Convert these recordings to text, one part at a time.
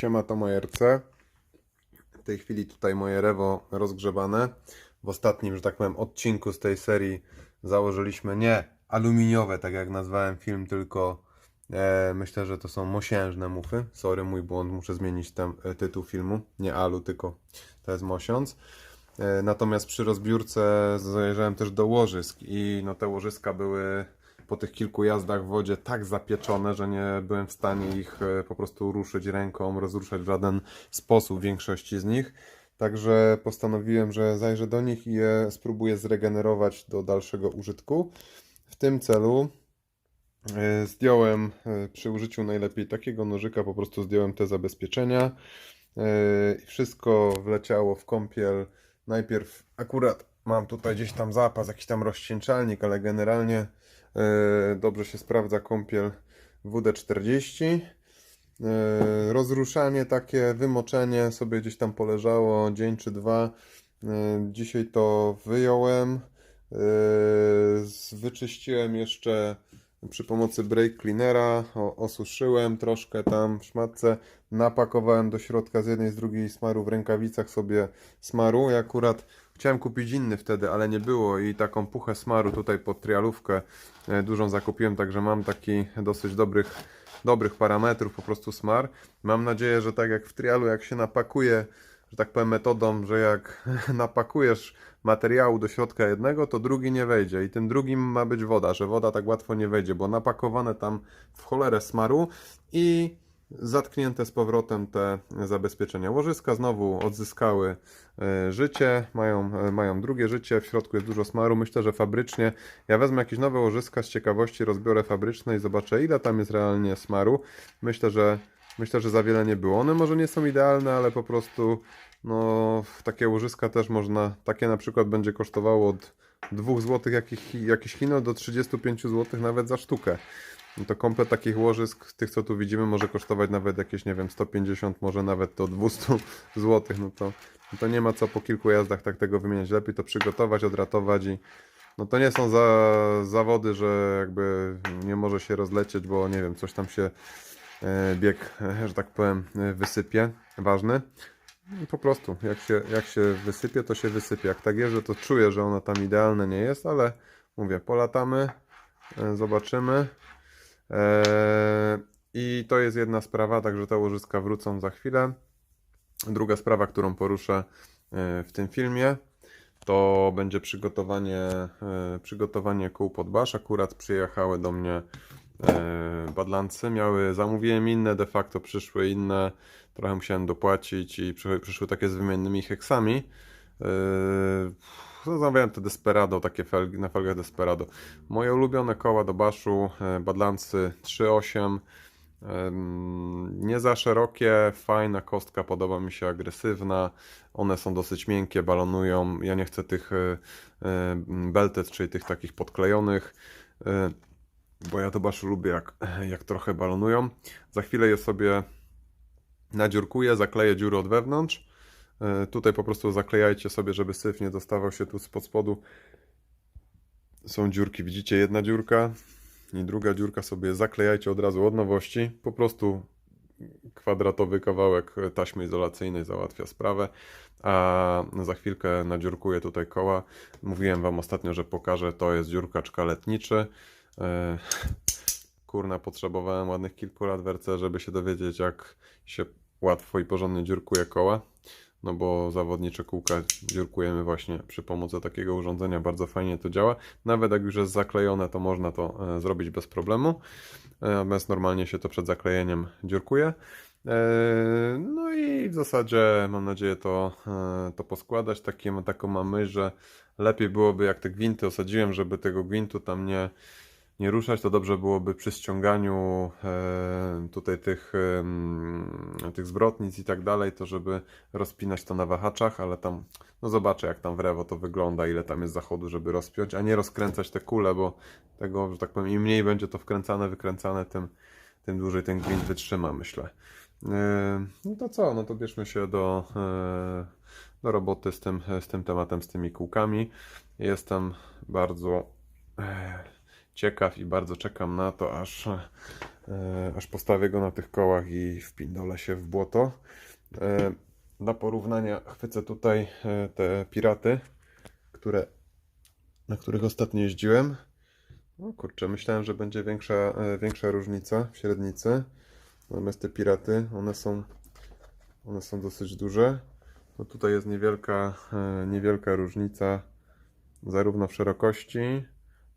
Siema, to moje RC. W tej chwili tutaj moje Rewo rozgrzewane. W ostatnim, że tak powiem, odcinku z tej serii założyliśmy nie aluminiowe, tak jak nazwałem film, tylko e, myślę, że to są mosiężne mufy. Sorry, mój błąd, muszę zmienić ten e, tytuł filmu. Nie alu, tylko to jest mosiąc. E, Natomiast przy rozbiórce zajrzałem też do łożysk i no te łożyska były po tych kilku jazdach w wodzie tak zapieczone, że nie byłem w stanie ich e, po prostu ruszyć ręką, rozruszać w żaden sposób większości z nich. Także postanowiłem, że zajrzę do nich i je spróbuję zregenerować do dalszego użytku. W tym celu e, zdjąłem e, przy użyciu najlepiej takiego nożyka, po prostu zdjąłem te zabezpieczenia i wszystko wleciało w kąpiel. Najpierw akurat mam tutaj gdzieś tam zapas, jakiś tam rozcieńczalnik, ale generalnie dobrze się sprawdza kąpiel WD-40. E, Rozruszanie takie, wymoczenie sobie gdzieś tam poleżało dzień czy dwa. E, Dzisiaj to wyjąłem. E, Wyczyściłem jeszcze przy pomocy brake cleanera, osuszyłem troszkę tam w szmatce, napakowałem do środka z jednej, z drugiej smaru w rękawicach sobie smaru. Ja akurat chciałem kupić inny wtedy, ale nie było i taką puchę smaru tutaj pod trialówkę e, dużą zakupiłem, także mam taki dosyć dobrych, dobrych parametrów po prostu smar. Mam nadzieję, że tak jak w trialu, jak się napakuje, że tak powiem metodą, że jak napakujesz materiału do środka jednego, to drugi nie wejdzie i tym drugim ma być woda, że woda tak łatwo nie wejdzie, bo napakowane tam w cholerę smaru i zatknięte z powrotem te zabezpieczenia. Łożyska znowu odzyskały e, życie, mają, e, mają drugie życie, w środku jest dużo smaru. Myślę, że fabrycznie ja wezmę jakieś nowe łożyska z ciekawości, rozbiorę fabryczne i zobaczę ile tam jest realnie smaru. Myślę, że myślę, że za wiele nie było. One może nie są idealne, ale po prostu no takie łożyska też można, takie na przykład będzie kosztowało od 2 zł jakich, jakiś Chino do 35 zł nawet za sztukę. No to komplet takich łożysk, tych co tu widzimy, może kosztować nawet jakieś, nie wiem, 150, może nawet do 200 zł. No to, no to nie ma co po kilku jazdach tak tego wymieniać. Lepiej to przygotować, odratować i no to nie są za, zawody, że jakby nie może się rozlecieć, bo nie wiem, coś tam się e, bieg, e, że tak powiem, e, wysypie. Ważny. I Po prostu, jak się, jak się wysypie, to się wysypie. Jak tak jeżdżę, to czuję, że ono tam idealne nie jest, ale mówię, polatamy, e, zobaczymy. Eee, I to jest jedna sprawa, także te łożyska wrócą za chwilę. Druga sprawa, którą poruszę e, w tym filmie, to będzie przygotowanie, e, przygotowanie kół pod basz. Akurat przyjechały do mnie e, badlancy, miały, zamówiłem inne, de facto przyszły inne, trochę musiałem dopłacić i przyszły, przyszły takie z wymiennymi heksami. Zamawiałem te Desperado, takie felgi, na felgach Desperado. Moje ulubione koła do baszu, e, Badlancy 3.8. Em, Nie za szerokie, fajna kostka, podoba mi się agresywna. One są dosyć miękkie, balonują. Ja nie chcę tych e, e, belted, czyli tych takich podklejonych, bo ja to baszu lubię jak, jak trochę balonują. Za chwilę je sobie nadziurkuję, zakleję dziury od wewnątrz. E, Tutaj po prostu zaklejajcie sobie, żeby syf nie dostawał się tu spod spodu. Są dziurki, widzicie, jedna dziurka i druga dziurka sobie zaklejajcie od razu od nowości. Po prostu kwadratowy kawałek taśmy izolacyjnej załatwia sprawę. A za chwilkę nadziurkuję tutaj koła. Mówiłem Wam ostatnio, że pokażę, to jest dziurkacz letniczy. E, Kurna, potrzebowałem ładnych kilku lat w RC, żeby się dowiedzieć, jak się łatwo i porządnie dziurkuje koła. No bo zawodnicze kółka dziurkujemy właśnie przy pomocy takiego urządzenia. Bardzo fajnie to działa. Nawet jak już jest zaklejone, to można to e, zrobić bez problemu. E, Natomiast normalnie się to przed zaklejeniem dziurkuje. E, No i w zasadzie mam nadzieję to, to poskładać. Takie, taką mam myśl, że lepiej byłoby jak te gwinty osadziłem, żeby tego gwintu tam nie, nie ruszać, to dobrze byłoby przy ściąganiu e, tutaj tych, tych zwrotnic i tak dalej, to żeby rozpinać to na wahaczach, ale tam, no zobaczę jak tam w rewo to wygląda, ile tam jest zachodu, żeby rozpiąć, a nie rozkręcać te kule, bo tego, że tak powiem, im mniej będzie to wkręcane, wykręcane, tym, tym dłużej ten gwint wytrzyma, myślę. E, No to co, no to bierzmy się do, e, do roboty z tym, z tym tematem, z tymi kółkami. Jestem bardzo... ciekaw i bardzo czekam na to, aż, e, aż postawię go na tych kołach i wpindolę się w błoto. E, Dla porównania chwycę tutaj e, te piraty, które, na których ostatnio jeździłem. No kurczę, myślałem, że będzie większa, e, większa różnica w średnicy. Natomiast te piraty, one są, one są dosyć duże. No tutaj jest niewielka, e, niewielka różnica zarówno w szerokości,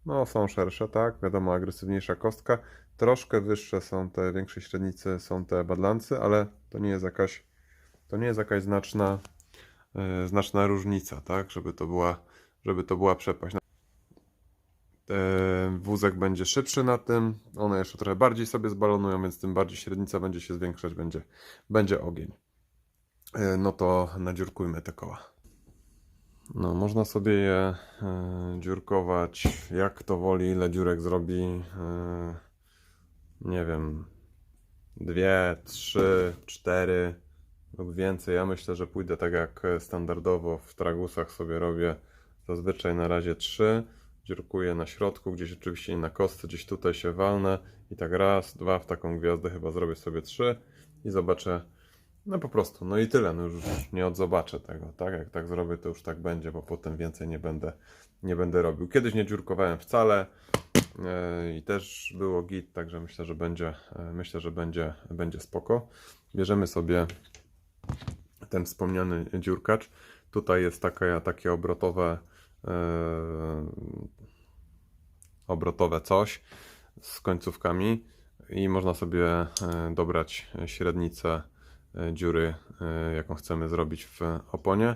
no są szersze, tak, wiadomo, agresywniejsza kostka. Troszkę wyższe są te większe średnicy, są te badlancy, ale to nie jest jakaś, to nie jest jakaś znaczna, e, znaczna różnica, tak, żeby to była, żeby to była przepaść. E, Wózek będzie szybszy na tym, one jeszcze trochę bardziej sobie zbalonują, więc tym bardziej średnica będzie się zwiększać, będzie, będzie ogień. E, No to nadziurkujmy te koła. No, można sobie je e, dziurkować jak kto woli, ile dziurek zrobi. E, nie wiem, dwie, trzy, cztery lub więcej. Ja myślę, że pójdę tak jak standardowo w tragusach sobie robię. Zazwyczaj na razie trzy. Dziurkuję na środku, gdzieś oczywiście nie na kostce, gdzieś tutaj się walnę i tak raz, dwa, w taką gwiazdę chyba zrobię sobie trzy i zobaczę, no po prostu, no i tyle, no już nie odzobaczę tego, tak? Jak tak zrobię, to już tak będzie, bo potem więcej nie będę, nie będę robił. Kiedyś nie dziurkowałem wcale yy, i też było git, także myślę, że będzie, yy, myślę, że będzie, będzie spoko. Bierzemy sobie ten wspomniany dziurkacz. Tutaj jest takie, takie obrotowe yy, obrotowe coś z końcówkami i można sobie dobrać średnicę dziury, e, jaką chcemy zrobić w oponie.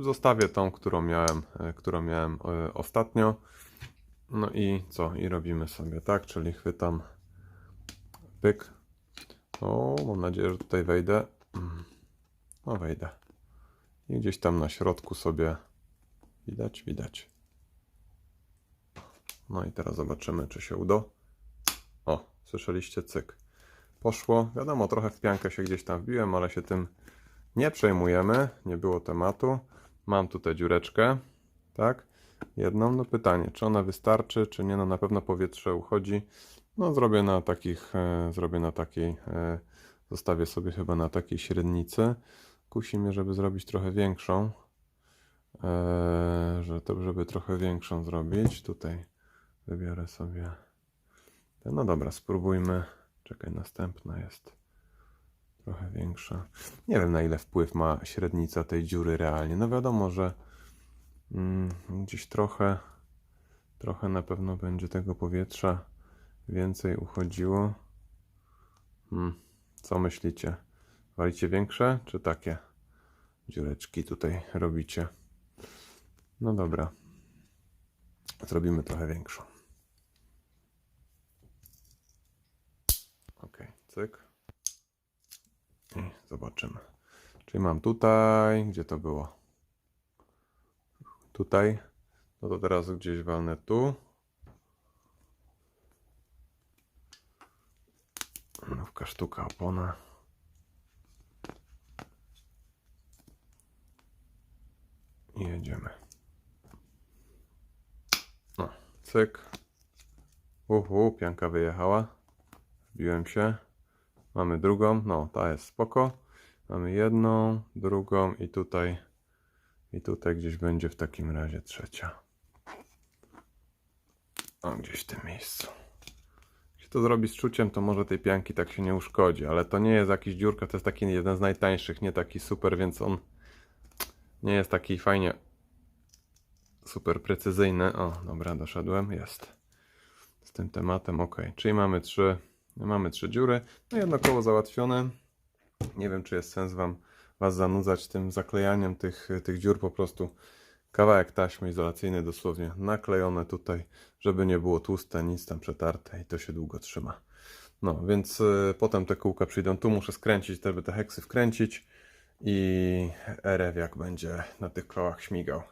Zostawię tą, którą miałem, e, którą miałem e, ostatnio. No i co? I robimy sobie tak, czyli chwytam pyk. O, mam nadzieję, że tutaj wejdę. No wejdę. I gdzieś tam na środku sobie widać, widać. No i teraz zobaczymy, czy się uda. O, słyszeliście, cyk. Poszło. Wiadomo, trochę w piankę się gdzieś tam wbiłem, ale się tym nie przejmujemy. Nie było tematu. Mam tutaj dziureczkę, tak? Jedną. No pytanie, czy ona wystarczy, czy nie? No na pewno powietrze uchodzi. No zrobię na takich, e, zrobię na takiej, e, zostawię sobie chyba na takiej średnicy. Kusi mnie, żeby zrobić trochę większą. E, że to, żeby trochę większą zrobić. Tutaj Wybiorę sobie. No dobra, spróbujmy. Czekaj, następna jest trochę większa. Nie wiem na ile wpływ ma średnica tej dziury realnie. No wiadomo, że mm, gdzieś trochę, trochę na pewno będzie tego powietrza więcej uchodziło. Hmm, co myślicie? Walicie większe, czy takie dziureczki tutaj robicie? No dobra. Zrobimy trochę większą. Ok, cyk. I zobaczymy. Czyli mam tutaj, gdzie to było? Tutaj. No to teraz gdzieś walnę tu. Nówka sztuka opona. I jedziemy. No, cyk. Uhu, pianka wyjechała. Wbiłem się. Mamy drugą. No, ta jest spoko. Mamy jedną, drugą i tutaj i tutaj gdzieś będzie w takim razie trzecia. O, gdzieś w tym miejscu. Jeśli to zrobi z czuciem, to może tej pianki tak się nie uszkodzi, ale to nie jest jakiś dziurka, to jest taki jeden z najtańszych, nie taki super, więc on nie jest taki fajnie super precyzyjny. O, dobra, doszedłem, jest. Z tym tematem, ok. Czyli mamy trzy, mamy trzy dziury. No jedno koło załatwione. Nie wiem, czy jest sens wam, was zanudzać tym zaklejaniem tych, tych dziur. Po prostu kawałek taśmy izolacyjnej dosłownie naklejone tutaj, żeby nie było tłuste, nic tam przetarte i to się długo trzyma. No, więc y, potem te kółka przyjdą tu, muszę skręcić, żeby te heksy wkręcić i RF jak będzie na tych kołach śmigał.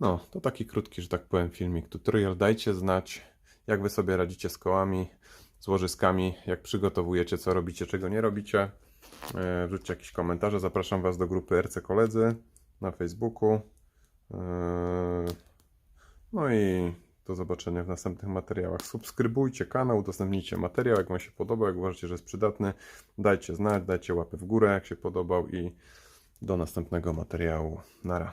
No, to taki krótki, że tak powiem, filmik, tutorial. Dajcie znać, jak wy sobie radzicie z kołami, z łożyskami, jak przygotowujecie, co robicie, czego nie robicie. E, Wrzućcie jakieś komentarze. Zapraszam was do grupy RC Koledzy na Facebooku. E, No i Do zobaczenia w następnych materiałach. Subskrybujcie kanał, udostępnijcie materiał, jak Wam się podobał, jak uważacie, że jest przydatny. Dajcie znać, dajcie łapę w górę, jak się podobał i do następnego materiału. Nara.